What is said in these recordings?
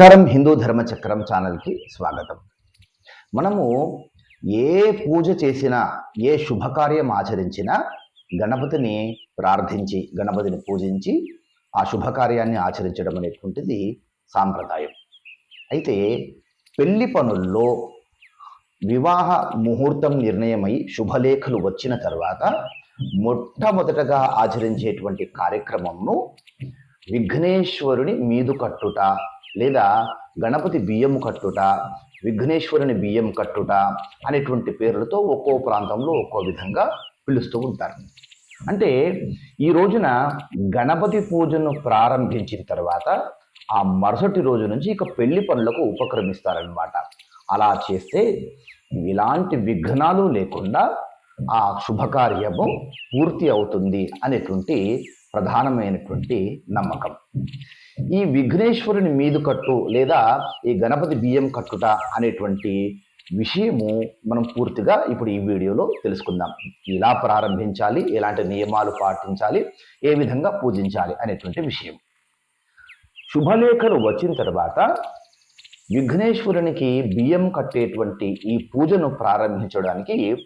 నమస్కారం హిందూ ధర్మచక్రం ఛానల్కి స్వాగతం. మనము ఏ పూజ చేసినా ఏ శుభకార్యం ఆచరించినా గణపతిని ప్రార్థించి గణపతిని పూజించి ఆ శుభకార్యాన్ని ఆచరించడం అనేటువంటిది సాంప్రదాయం. అయితే పెళ్ళి పనుల్లో వివాహ ముహూర్తం నిర్ణయమై శుభలేఖలు వచ్చిన తర్వాత మొట్టమొదటగా ఆచరించేటువంటి కార్యక్రమంను విఘ్నేశ్వరుని మీదు కట్టుట లేదా గణపతి బియ్యం కట్టుట విఘ్నేశ్వరుని బియ్యం కట్టుట అనేటువంటి పేర్లతో ఒక్కో ప్రాంతంలో ఒక్కో విధంగా పిలుస్తూ ఉంటారు. అంటే ఈ రోజున గణపతి పూజను ప్రారంభించిన తర్వాత ఆ మరుసటి రోజు నుంచి ఇక పెళ్ళి పనులకు ఉపక్రమిస్తారనమాట అలా చేస్తే ఇలాంటి విఘ్నాలు లేకుండా ఆ శుభకార్యము పూర్తి అవుతుంది అనేటువంటి ప్రధానమైనటువంటి నమ్మకం. ఈ విఘ్నేశ్వరుని మీదు కట్టు లేదా ఈ గణపతి బియ్యం కట్టుట అనేటువంటి విషయము మనం పూర్తిగా ఇప్పుడు ఈ వీడియోలో తెలుసుకుందాం. ఇలా ప్రారంభించాలి? ఎలాంటి నియమాలు పాటించాలి? ఏ విధంగా పూజించాలి అనేటువంటి విషయం. శుభలేఖలు వచ్చిన తర్వాత విఘ్నేశ్వరునికి బియ్యం కట్టేటువంటి ఈ పూజను ప్రారంభించడానికి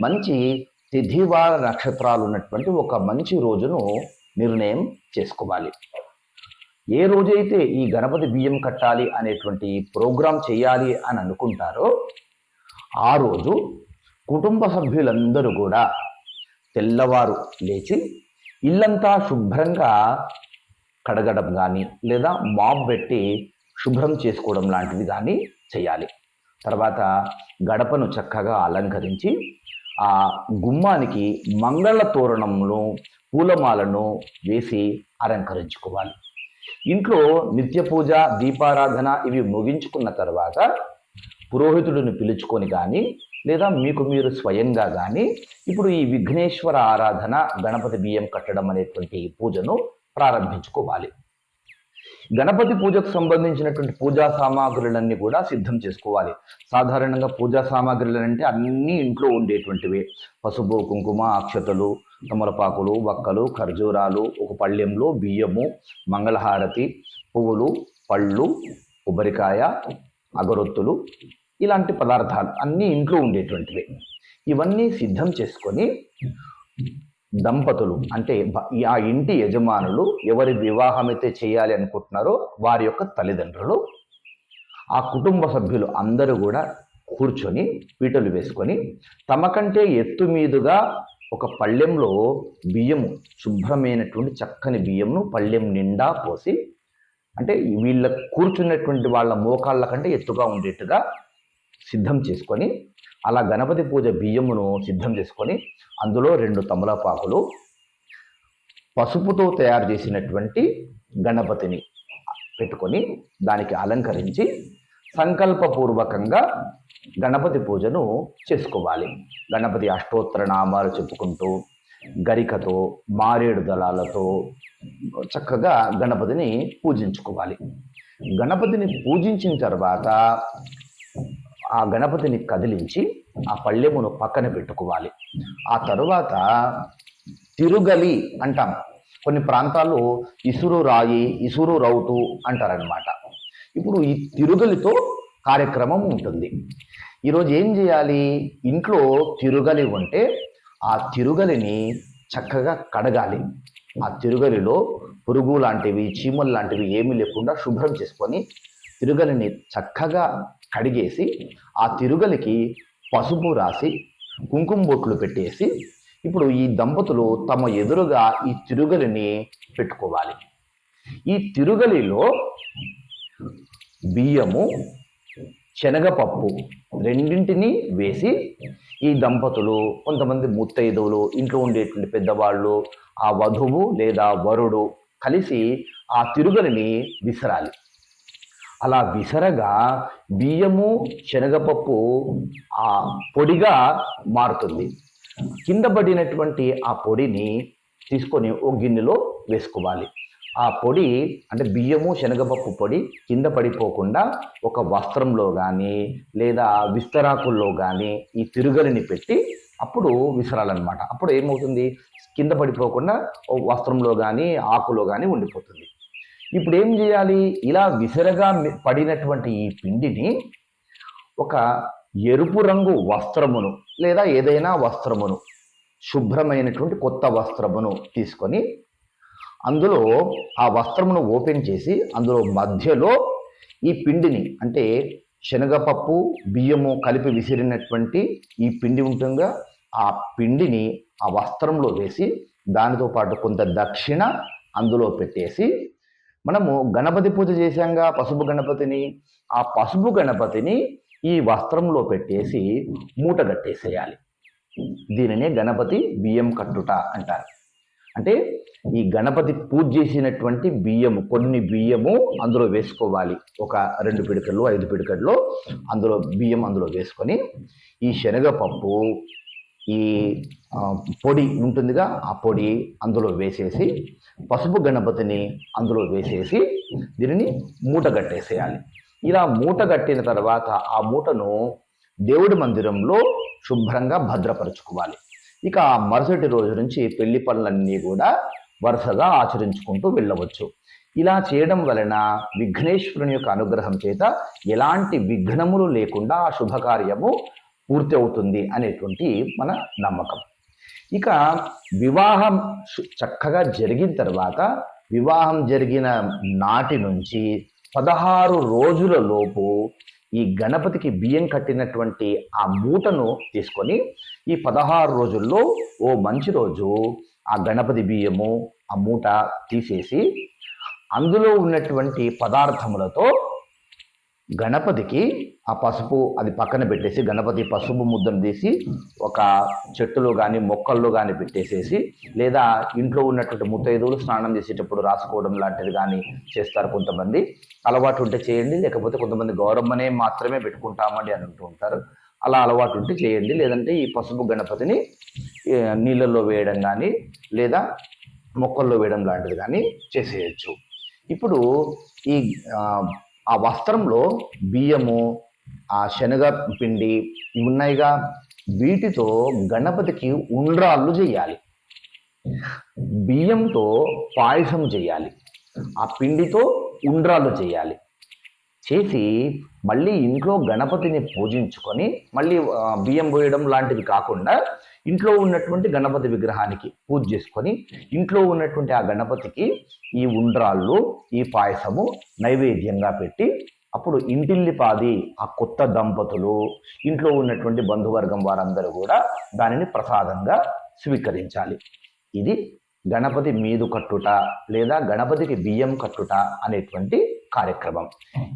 మంచి తిథివార నక్షత్రాలు ఉన్నటువంటి ఒక మంచి రోజును నిర్ణయం చేసుకోవాలి. ఏ రోజైతే ఈ గణపతి బియ్యం కట్టాలి అనేటువంటి ప్రోగ్రాం చేయాలి అని అనుకుంటారో ఆ రోజు కుటుంబ సభ్యులందరూ కూడా తెల్లవారు లేచి ఇల్లంతా శుభ్రంగా కడగడం కానీ లేదా మాప్ పెట్టి శుభ్రం చేసుకోవడం లాంటిది కానీ చేయాలి. తర్వాత గడపను చక్కగా అలంకరించి ఆ గుమ్మానికి మంగళ తోరణమును పూలమాలను వేసి అలంకరించుకోవాలి. ఇంట్లో నిత్య పూజ దీపారాధన ఇవి ముగించుకున్న తర్వాత పురోహితుడిని పిలుచుకొని కానీ లేదా మీకు మీరు స్వయంగా కానీ ఇప్పుడు ఈ విఘ్నేశ్వర ఆరాధన గణపతి బియ్యం కట్టడం అనేటువంటి పూజను ప్రారంభించుకోవాలి. గణపతి పూజకు సంబంధించినటువంటి పూజా సామాగ్రులన్నీ కూడా సిద్ధం చేసుకోవాలి. సాధారణంగా పూజా సామాగ్రులు అంటే అన్నీ ఇంట్లో ఉండేటువంటివే. పసుపు కుంకుమ అక్షతలు తమలపాకులు వక్కలు ఖర్జూరాలు ఒక పళ్ళెంలో బియ్యము మంగళహారతి పువ్వులు పళ్ళు కొబ్బరికాయ అగరొత్తులు ఇలాంటి పదార్థాలు అన్నీ ఇంట్లో ఉండేటువంటివి. ఇవన్నీ సిద్ధం చేసుకొని దంపతులు అంటే ఆ ఇంటి యజమానులు ఎవరి వివాహం అయితే చేయాలి అనుకుంటున్నారో వారి యొక్క తల్లిదండ్రులు ఆ కుటుంబ సభ్యులు అందరూ కూడా కూర్చొని పీటలు వేసుకొని తమ కంటే ఎత్తు మీదుగా ఒక పళ్ళెంలో బియ్యము శుభ్రమైనటువంటి చక్కని బియ్యంను పళ్ళెం నిండా పోసి అంటే వీళ్ళ కూర్చున్నటువంటి వాళ్ళ మోకాళ్ళ కంటే ఎత్తుగా ఉండేట్టుగా సిద్ధం చేసుకొని అలా గణపతి పూజ బియ్యమును సిద్ధం చేసుకొని అందులో రెండు తమలపాకులు పసుపుతో తయారు చేసినటువంటి గణపతిని పెట్టుకొని దానికి అలంకరించి సంకల్పపూర్వకంగా గణపతి పూజను చేసుకోవాలి. గణపతి అష్టోత్తర నామాలు చెప్పుకుంటూ గరికతో మారేడు దళాలతో చక్కగా గణపతిని పూజించుకోవాలి. గణపతిని పూజించిన తర్వాత ఆ గణపతిని కదిలించి ఆ పళ్ళెమును పక్కన పెట్టుకోవాలి. ఆ తరువాత తిరుగలి అంటాం. కొన్ని ప్రాంతాల్లో ఇసురు రాయి ఇసురు రౌతు అంటారనమాట ఇప్పుడు ఈ తిరుగలితో కార్యక్రమం ఉంటుంది. ఈరోజు ఏం చేయాలి? ఇంట్లో తిరుగలి ఉంటే ఆ తిరుగలిని చక్కగా కడగాలి. ఆ తిరుగలిలో పురుగు లాంటివి చీమలు లాంటివి ఏమీ లేకుండా శుభ్రం చేసుకొని తిరుగలిని చక్కగా కడిగేసి ఆ తిరుగలికి పసుపు రాసి కుంకుమ బొట్లు పెట్టేసి ఇప్పుడు ఈ దంపతులు తమ ఎదురుగా ఈ తిరుగలిని పెట్టుకోవాలి. ఈ తిరుగలిలో బియ్యము శనగపప్పు రెండింటిని వేసి ఈ దంపతులు కొంతమంది ముత్తైదువులు ఇంట్లో ఉండేటువంటి పెద్దవాళ్ళు ఆ వధువు లేదా వరుడు కలిసి ఆ తిరుగలిని విసరాలి. అలా విసరగా బియ్యము శనగపప్పు ఆ పొడిగా మారుతుంది. కింద పడినటువంటి ఆ పొడిని తీసుకొని ఓ గిన్నెలో వేసుకోవాలి. ఆ పొడి అంటే బియ్యము శనగపప్పు పొడి కింద పడిపోకుండా ఒక వస్త్రంలో కానీ లేదా విస్తరాకుల్లో కానీ ఈ తిరుగలిని పెట్టి అప్పుడు విసరాలన్నమాట. అప్పుడు ఏమవుతుంది? కింద పడిపోకుండా వస్త్రంలో కానీ ఆకులో కానీ ఉండిపోతుంది. ఇప్పుడు ఏం చేయాలి? ఇలా విసరగా పడినటువంటి ఈ పిండిని ఒక ఎరుపు రంగు వస్త్రమును లేదా ఏదైనా వస్త్రమును శుభ్రమైనటువంటి కొత్త వస్త్రమును తీసుకొని అందులో ఆ వస్త్రమును ఓపెన్ చేసి అందులో మధ్యలో ఈ పిండిని అంటే శనగపప్పు బియ్యము కలిపి విసిరినటువంటి ఈ పిండి ఉంటుందిగా. ఆ పిండిని ఆ వస్త్రంలో వేసి దానితో పాటు కొంత దక్షిణ అందులో పెట్టేసి మనము గణపతి పూజ చేశాంగా పసుపు గణపతిని. ఆ పసుపు గణపతిని ఈ వస్త్రంలో పెట్టేసి మూట కట్టేసేయాలి. దీనినే గణపతి బియ్యం కట్టుట అంటారు. అంటే ఈ గణపతి పూజ చేసినటువంటి బియ్యము కొన్ని బియ్యము అందులో వేసుకోవాలి. ఒక రెండు పిడకల్లో ఐదు పిడకల్లో అందులో బియ్యం అందులో వేసుకొని ఈ శనగపప్పు ఈ పొడి ఉంటుందిగా ఆ పొడి అందులో వేసేసి పసుపు గణపతిని అందులో వేసేసి దీనిని మూట కట్టేసేయాలి. ఇలా మూట కట్టిన తర్వాత ఆ మూటను దేవుడి మందిరంలో శుభ్రంగా భద్రపరచుకోవాలి. ఇక ఆ మరుసటి రోజు నుంచి పెళ్ళి పనులన్నీ కూడా వరుసగా ఆచరించుకుంటూ వెళ్ళవచ్చు. ఇలా చేయడం వలన విఘ్నేశ్వరుని యొక్క అనుగ్రహం చేత ఎలాంటి విఘ్నములు లేకుండా ఆ శుభకార్యము పూర్తి అవుతుంది అనేటువంటి మన నమ్మకం. ఇక వివాహం చక్కగా జరిగిన తర్వాత వివాహం జరిగిన నాటి నుంచి పదహారు రోజుల లోపు ఈ గణపతికి బియ్యం కట్టినటువంటి ఆ మూటను తీసుకొని ఈ పదహారు రోజుల్లో ఓ మంచి రోజు ఆ గణపతి బియ్యము ఆ మూట తీసేసి అందులో ఉన్నటువంటి పదార్థములతో గణపతికి ఆ పసుపు అది పక్కన పెట్టేసి గణపతి పసుపు ముద్దను తీసి ఒక చెట్టులో కానీ మొక్కల్లో కానీ పెట్టేసేసి లేదా ఇంట్లో ఉన్నటువంటి ముత్తైదువులు స్నానం చేసేటప్పుడు రాసుకోవడం లాంటిది కానీ చేస్తారు కొంతమంది. అలవాటు ఉంటే చేయండి లేకపోతే కొంతమంది గౌరమ్మనే మాత్రమే పెట్టుకుంటామండి అని అంటూ ఉంటారు. అలా అలవాటు ఉంటే చేయండి. లేదంటే ఈ పసుపు గణపతిని నీళ్ళల్లో వేయడం కానీ లేదా మొక్కల్లో వేయడం లాంటిది కానీ చేసేయచ్చు. ఇప్పుడు ఈ ఆ, వస్త్రంలో బియ్యము ఆ శనగ పిండి ఇవి ఉన్నాయిగా. వీటితో గణపతికి ఉండ్రాళ్ళు చేయాలి. బియ్యంతో పాయసం చేయాలి. ఆ పిండితో ఉండ్రాళ్ళు చేయాలి. చేసి మళ్ళీ ఇంట్లో గణపతిని పూజించుకొని మళ్ళీ బియ్యం పోయడం లాంటివి కాకుండా ఇంట్లో ఉన్నటువంటి గణపతి విగ్రహానికి పూజ చేసుకొని ఇంట్లో ఉన్నటువంటి ఆ గణపతికి ఈ ఉండ్రాళ్ళు ఈ పాయసము నైవేద్యంగా పెట్టి అప్పుడు ఇంటిల్లిపాది ఆ కొత్త దంపతులు ఇంట్లో ఉన్నటువంటి బంధువర్గం వారందరూ కూడా దానిని ప్రసాదంగా స్వీకరించాలి. ఇది గణపతి మీదు కట్టుట లేదా గణపతికి బియ్యం కట్టుట అనేటువంటి కార్యక్రమం.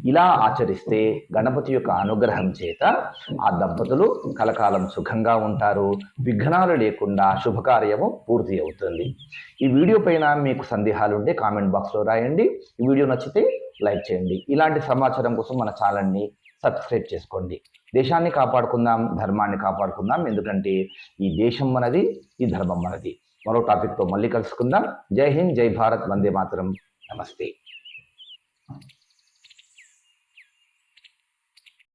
ఇలా ఆచరిస్తే గణపతి యొక్క అనుగ్రహం చేత ఆ దంపతులు కలకాలం సుఖంగా ఉంటారు. విఘ్నాలు లేకుండా శుభకార్యము పూర్తి అవుతుంది. ఈ వీడియో పైన మీకు సందేహాలు ఉంటే కామెంట్ బాక్స్లో రాయండి. ఈ వీడియో నచ్చితే లైక్ చేయండి. ఇలాంటి సమాచారం కోసం మన ఛానల్ని సబ్స్క్రైబ్ చేసుకోండి. దేశాన్ని కాపాడుకుందాం ధర్మాన్ని కాపాడుకుందాం. ఎందుకంటే ఈ దేశం మనది ఈ ధర్మం మనది. మరో టాపిక్తో మళ్ళీ కలుసుకుందాం. జై హింద్ జై భారత్ వందే మాతరం. నమస్తే. Thank you.